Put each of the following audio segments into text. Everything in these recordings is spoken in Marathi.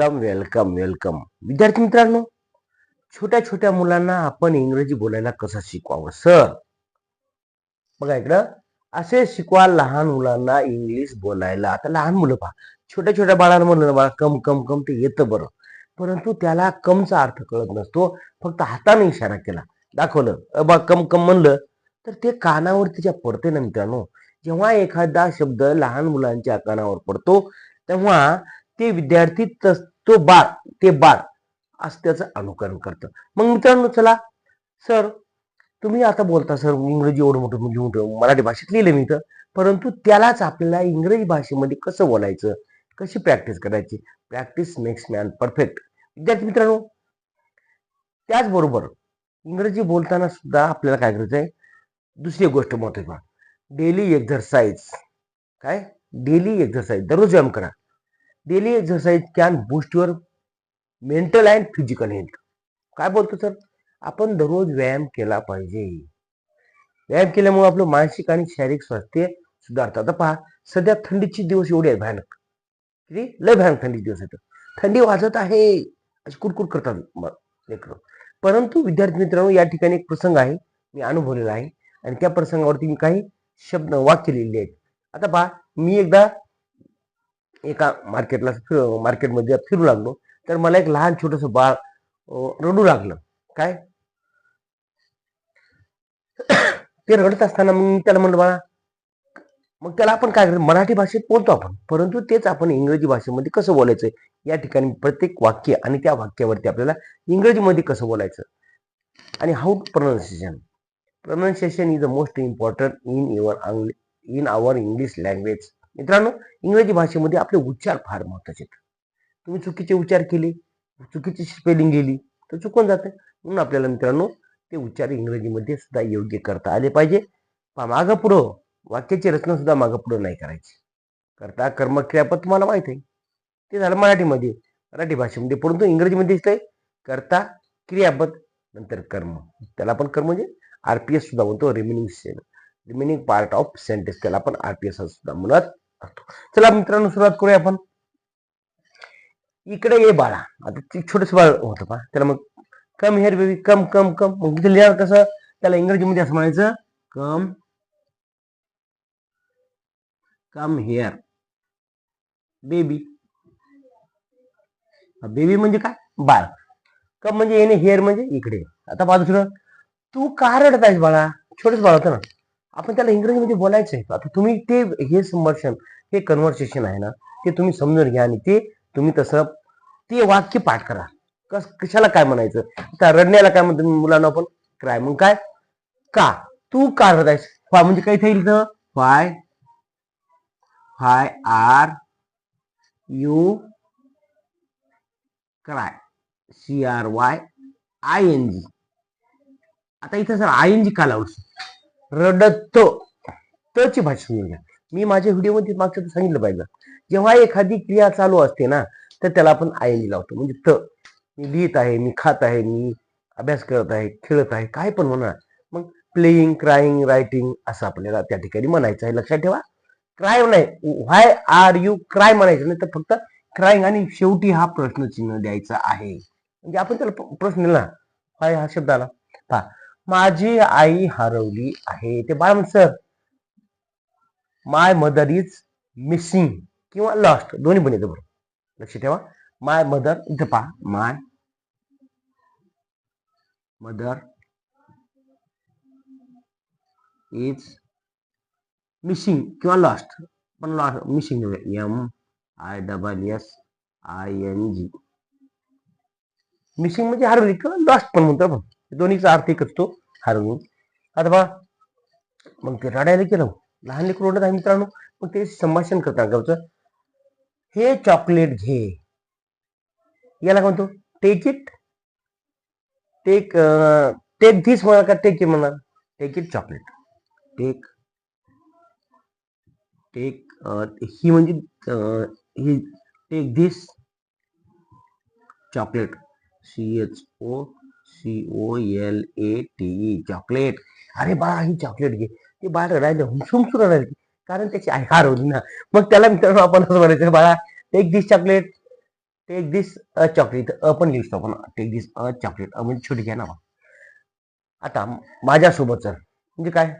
वेलकम वेलकम वेलकम विद्यार्थी मित्रांनो छोट्या छोट्या मुलांना आपण इंग्रजी बोलायला कसं शिकवावं सर बघा इकडं असे शिकवा लहान मुलांना इंग्लिश बोलायला. आता लहान मुलं पहा छोट्या छोट्या बाळांना बाळा कम कम कम ते येतं बरं. परंतु त्याला कमचा अर्थ कळत नसतो फक्त हाताने इशारा केला. दाखवलं. बा कम कम म्हणलं. तर ते कानावर तिच्या पडते ना मित्रांनो. जेव्हा एखादा शब्द लहान मुलांच्या कानावर पडतो तेव्हा ते विद्यार्थी तस- तो बाळ ते बाळ असं त्याचं अनुकरण करतं. मग मित्रांनो चला सर तुम्ही आता बोलता सर इंग्रजी एवढं मोठं म्हणजे मोठं मराठी भाषेत लिहिलं मी तर परंतु त्यालाच आपल्याला इंग्रजी भाषेमध्ये कसं बोलायचं कशी प्रॅक्टिस करायची? प्रॅक्टिस मेक्स मॅन परफेक्ट विद्यार्थी मित्रांनो त्याचबरोबर इंग्रजी बोलताना सुद्धा आपल्याला काय करायचं आहे? दुसरी गोष्ट महत्वाची डेली एक्झरसाइज काय? डेली एक्झरसाइज दररोज व्यायाम करा. Daily exercise can boost your mental and physical health. काय बोलतो सर? आपण दररोज व्यायाम केला पाहिजे. व्यायाम केल्यामुळे आपलं मानसिक आणि शारीरिक स्वास्थ्य सुधारतं. आता पहा सध्या थंडीचे दिवस एवढे आहेत भयानक. किती? लय भयानक थंडीचे दिवस आहेत. थंडी वाजत आहे. अशी कुरकुर करतात म- लेकरं. परंतु विद्यार्थी मित्रांनो या ठिकाणी एक प्रसंग आहे मी अनुभवलेला आहे. आणि त्या प्रसंगावरती मी काही शब्द वाक्य लिहिलेले आहेत. आता पहा मी एकदा एका मार्केटला मार्केटमध्ये फिरू लागलो. तर मला एक लहान छोटस बाळ रडू लागलं. काय? ते रडत असताना मग मी त्याला म्हणलं बाळा मग त्याला आपण काय मराठी भाषेत बोलतो आपण. परंतु तेच आपण इंग्रजी भाषेमध्ये कसं बोलायचं? या ठिकाणी प्रत्येक वाक्य आणि त्या वाक्यावरती आपल्याला इंग्रजीमध्ये कसं बोलायचं? आणि how to pronunciation pronunciation is the most important in your in our English language मित्रांनो इंग्रजी भाषेमध्ये आपले उच्चार फार महत्त्वाचे आहेत. तुम्ही चुकीचे उच्चार केले चुकीची स्पेलिंग गेली तर चुकून जाते. म्हणून आपल्याला मित्रांनो ते उच्चार इंग्रजीमध्ये सुद्धा योग्य करता आले पाहिजे. पहा मागं पुढं वाक्याची रचना सुद्धा मागं पुढं नाही करायची. करता कर्म क्रियापद तुम्हाला माहीत आहे. ते झालं मराठीमध्ये. मराठी भाषेमध्ये परंतु इंग्रजीमध्ये दिसतंय. करता क्रियापद नंतर कर्म. त्याला आपण कर्म म्हणजे आरपीएस सुद्धा म्हणतो remaining remaining part of sentence त्याला आपण आरपीएस सुद्धा म्हणत असतो चला मित्रांनो सुरुवात करूया आपण. इकडे ये बाळा. आता छोटस बाळ होतं पा त्याला मग कम हेअर बेबी कम कम कम. मग तिथे लिहा कसं? त्याला इंग्रजीमध्ये असं म्हणायचं come come here baby baby म्हणजे काय? बाळ. कम म्हणजे येणे हेअर म्हणजे इकडे. आता पहा दुसरं. तू का रडत आहेस बाळा? छोटस बाळ होतं ना. आपण त्याला इंग्रजीमध्ये बोलायचं आहे. आता तुम्ही ते हे संभाषण हे कन्व्हर्सेशन आहे ना ते तुम्ही समजून घ्या आणि ते तुम्ही तसं ते वाक्य पाठ करा. कस कशाला काय म्हणायचं? आता रडण्याला काय म्हणतो मुलांना आपण? क्राय मग काय? का? तू का रडत आहेस? फाय म्हणजे काय येईल तर why why are you cry C R Y I N G. आता इथं सर आय एन जी का लावू रडत. तची भाषा समजून घ्या. मी माझ्या व्हिडिओमध्ये मागच्या सांगितलं पाहिजे. जेव्हा एखादी क्रिया चालू असते ना तर त्याला आपण आय एन जी लावतो. म्हणजे त. मी लिहित आहे मी खात आहे मी अभ्यास करत आहे खेळत आहे काय पण म्हणा. मग प्लेईंग क्राईंग रायटिंग असं आपल्याला त्या ठिकाणी म्हणायचं आहे. लक्षात ठेवा. क्राय नाही. व्हाय आर यू क्राय म्हणायचं नाही तर फक्त क्राईंग आणि शेवटी हा प्रश्नचिन्ह द्यायचा आहे. म्हणजे आपण त्याला प्रश्न ना. व्हाय हा शब्द आला? पहा. माझी आई हरवली आहे. ते bye sir my mother is missing किंवा लॉस्ट दोन्ही पण येतं बरोबर लक्ष ठेवा. माय मदर इथं पहा. माय मदर इज मिसिंग किंवा लॉस्ट पण lost missing M I double S I N G missing म्हणजे हरवली किंवा लॉस्ट पण म्हणतो आपण. दोन्हीचा अर्थ एकच तो हरवून. आता बा मग ते रडायला केलं लहान लेकरू रडत आहे मित्रांनो मग ते संभाषण करतात गावचं. हे चॉकलेट घे. याला म्हणतो take it take take this म्हणा का टेक इट म्हणा. Take it chocolate take take ही म्हणजे ही take this chocolate C H O C O L A T chocolate अरे बाळा ही चॉकलेट घे. ते बाळ रडायला हुमसुम सुरू रडायला कारण त्याची आई हरवली ना. मग त्याला मित्रांनो आपण असं म्हणायचं बाळा take this chocolate take this a chocolate a पण लिहितो आपण. टेक दिस अ चॉकलेट अ म्हणजे छोटी घ्या ना आता माझ्यासोबत सर म्हणजे काय?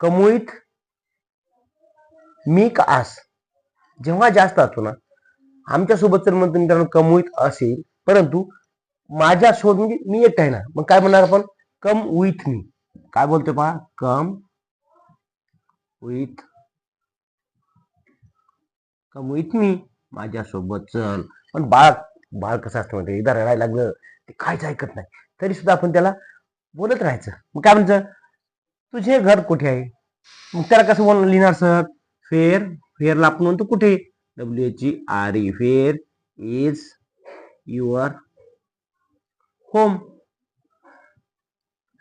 कमुईत मी का आस. जेव्हा जास्त असतो ना आमच्यासोबत सर तर म्हणतो मित्रांनो कमुईत असेल. परंतु माझ्या शोध म्हणजे मी एकटा आहे ना. मग काय म्हणणार आपण? कम विथ मी काय बोलतोय पहा? Come with come with me माझ्यासोबत चल. पण बाळ बाळ कसं असतं म्हणते एकदा रडायला लागलं. ते काहीच ऐकत नाही. तरी सुद्धा आपण त्याला बोलत राहायचं. मग काय म्हणतं? तुझे घर कुठे आहे? मग त्याला कसं बोल लिहिणार सर? फेर फेरला आपण म्हणतो कुठे? W H R E where is your home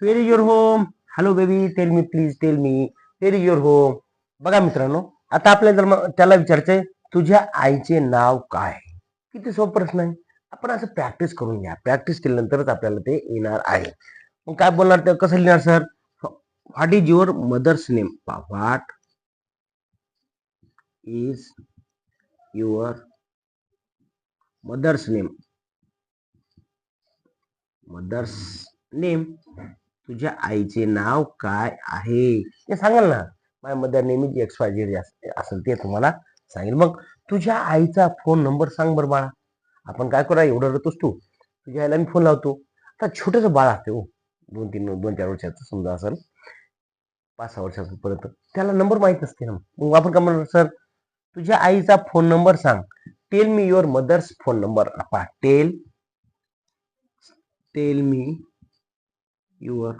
where is your home hello baby tell me please tell me where is your home बघा मित्रांनो आता आपल्याला जर त्याला विचारायचंय तुझ्या आईचे नाव काय? किती सोपा प्रश्न आहे. आपण असं प्रॅक्टिस करून घ्या. प्रॅक्टिस केल्यानंतरच आपल्याला ते येणार आहे. मग काय बोलणार ते? कसं लिहिणार sir what is your mother's name what is your mother's name mother's name तुझ्या आईचे नाव काय आहे? ते सांगाल ना. माझ्या मदर नेहमी जी एक्स वाय झेड असेल ते तुम्हाला सांगेल. मग तुझ्या आईचा फोन नंबर सांग बरं बाळा. आपण काय करा एवढं रडतोस तू. तुझ्या आईला मी फोन लावतो. आता छोटंसं बाळ असते हो. दोन तीन दोन चार वर्षाचं समजा असेल. पाच सहा वर्षाचं पर्यंत त्याला नंबर माहीत असते ना. मग आपण काय म्हणणार सर तुझ्या आईचा फोन नंबर सांग. Tell me your mother's phone number tell tell me your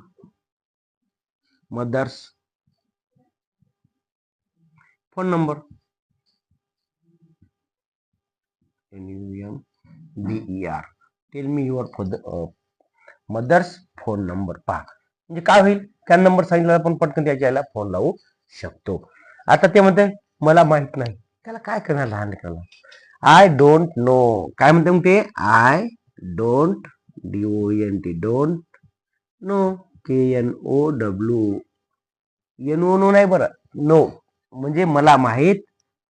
mother's phone number n u m B E R tell me your mother's phone number पहा. म्हणजे काय होईल? त्या नंबर सांगितलं आपण पटकन त्याच्या आईला फोन लावू शकतो. आता ते म्हणते मला माहीत नाही. त्याला काय करणार लहान लेकराला? आय डोंट नो काय म्हणते मग ते? I don't D O N T don't know K N O W N O no नाही बरं. नो म्हणजे मला माहीत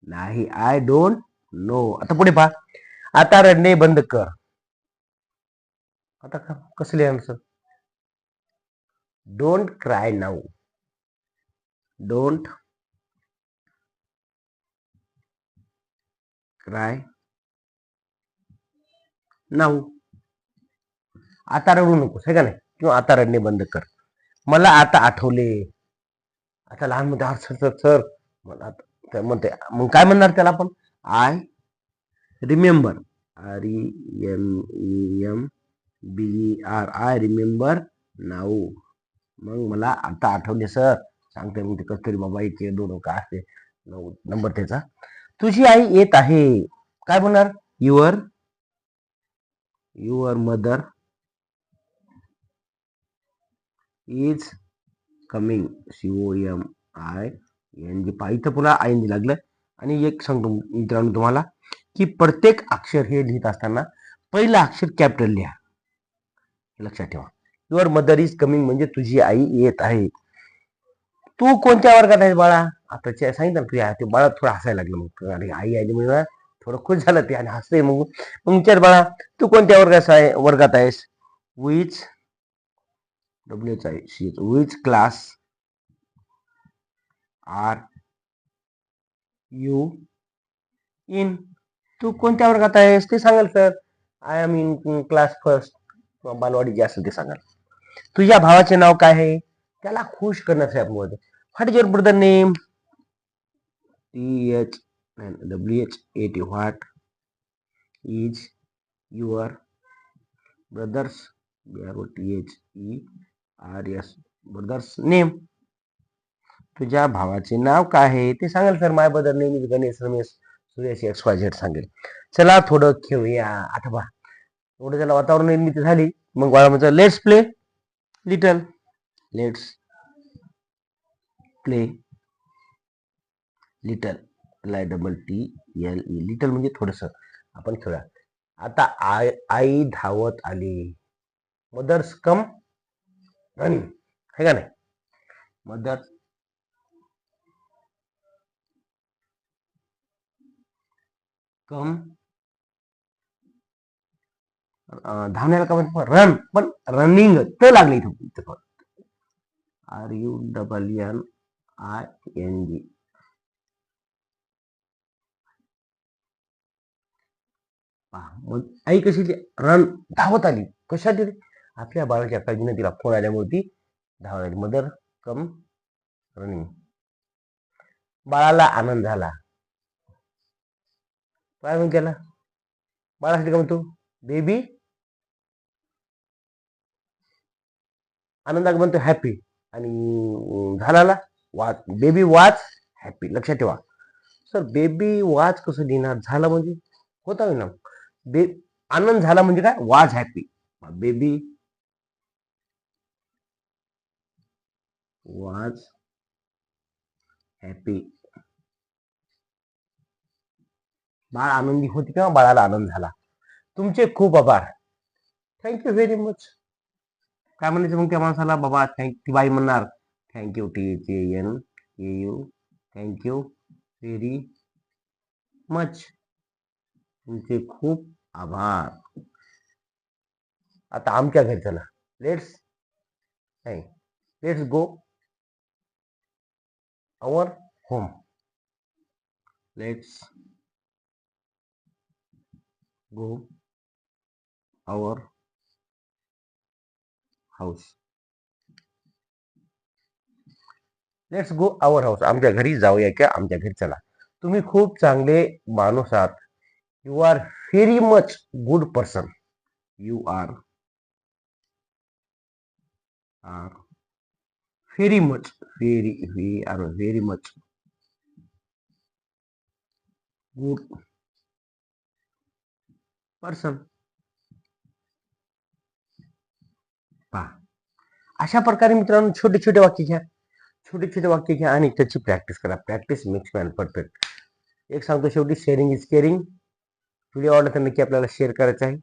नाही. आय डोंट नो आता पुढे पहा. आता रडणे बंद कर. आता कसले कसं sir don't cry now don't cry now आता रडू नकोस आहे का नाही? किंवा आता रडणे बंद कर. मला आता आठवले. आता लहानमध्ये सर सर सर. मला आता काय म्हणते मग काय म्हणणार त्याला आपण? I remember R E M E M B R I remember now मग मला आता आठवले सर. सांगते मग ते कसं तरी बाबा एक दोन काय असते? नऊ नंबर त्याचा. तुझी आई येत आहे. काय म्हणणार your your mother is coming C O M I N G पा इथं पुन्हा आय एन जी लागलं. आणि एक सांगतो मित्रांनो तुम्हाला की प्रत्येक अक्षर हे लिहित असताना पहिलं अक्षर कॅपिटल लिहा. लक्षात ठेवा. युअर मदर इज कमिंग म्हणजे तुझी आई येत आहे. तू कोणत्या वर्गात आहेस बाळा? आता सांगितलं ना तुझ्या ते बाळा थोडं हसायला लागलं मग. आणि आई आली म्हणजे थोडं खुश झालं ते आणि हसते मग. मग विचार बाळा तू कोणत्या वर्गात आहे वर्गात आहेस? Which W H I C which class are you in तू कोणत्या वर्गात आहेस? ते सांगाल sir I am in class first किंवा बालवाडी जे असेल ते सांगाल. तुझ्या भावाचे नाव काय आहे? त्याला खुश करण्यासाठी आपण बोलतो what is your brother name T H W H A T what is your brother's B R O T H E R S brother's name. तुझ्या भावाचे नाव काय आहे? ते सांगेल sir my brother name is Ganesh Ramesh Suresh X Y Z सांगेल. चला थोडं खेळूया. आठवा एवढं त्याला वातावरण निर्मिती झाली. मग बाळा म्हणतो let's play little let's play little L I double T L E little म्हणजे थोडस. आपण खेळूया. आता आय आई धावत आली. मदर्स कम रनिंग है का नाही मदर कम अं, धावण्याला काय म्हणतो रन पण रनिंग त लागले इथं इथं R U double N I N G मग आई कशी ती रन धावत आली कशासाठी रे? आपल्या बाळाच्या काळजीने तिला फोन आल्यामुळे ती धावत मदर कम रनिंग बाळाला आनंद झाला. काय म्हणून त्याला बाळासाठी काय म्हणतो बेबी आनंदाक म्हणतो हॅपी आणि अं, झालाला वाच बेबी वाच हॅपी लक्षात ठेवा. सर बेबी वाच कसं लिहिणार झालं म्हणजे? होता ना. बे आनंद झाला म्हणजे काय? वाज हॅपी बेबी was हॅपी बाळ आनंदी होती किंवा बाळाला आनंद झाला. तुमचे खूप आभार. थँक्यू व्हेरी मच काय म्हणायचं मग त्या माणसाला? बाबा थँक ती बाई म्हणणार thank you T H N A U thank you very much तुमचे खूप आभार. आता आमच्या घरी चला लेट्स नाही let's go our home let's go our house let's go our house आमच्या घरी जाऊया किंवा आमच्या घरी चला. तुम्ही खूप चांगले माणूस आहात. You are very much good person you are are very much very we are very much good person पहा. अशा प्रकारे मित्रांनो छोटे छोटे वाक्य घ्या छोटे छोटे वाक्य घ्या आणि त्याची प्रॅक्टिस करा. प्रॅक्टिस मेक्स मॅन परफेक्ट एक सांगतो शेवटी शेअरिंग इज केअरिंग व्हिडिओ आवडला तर नक्की आपल्याला शेअर करायचा आहे.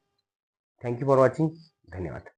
थँक्यू फॉर वॉचिंग धन्यवाद.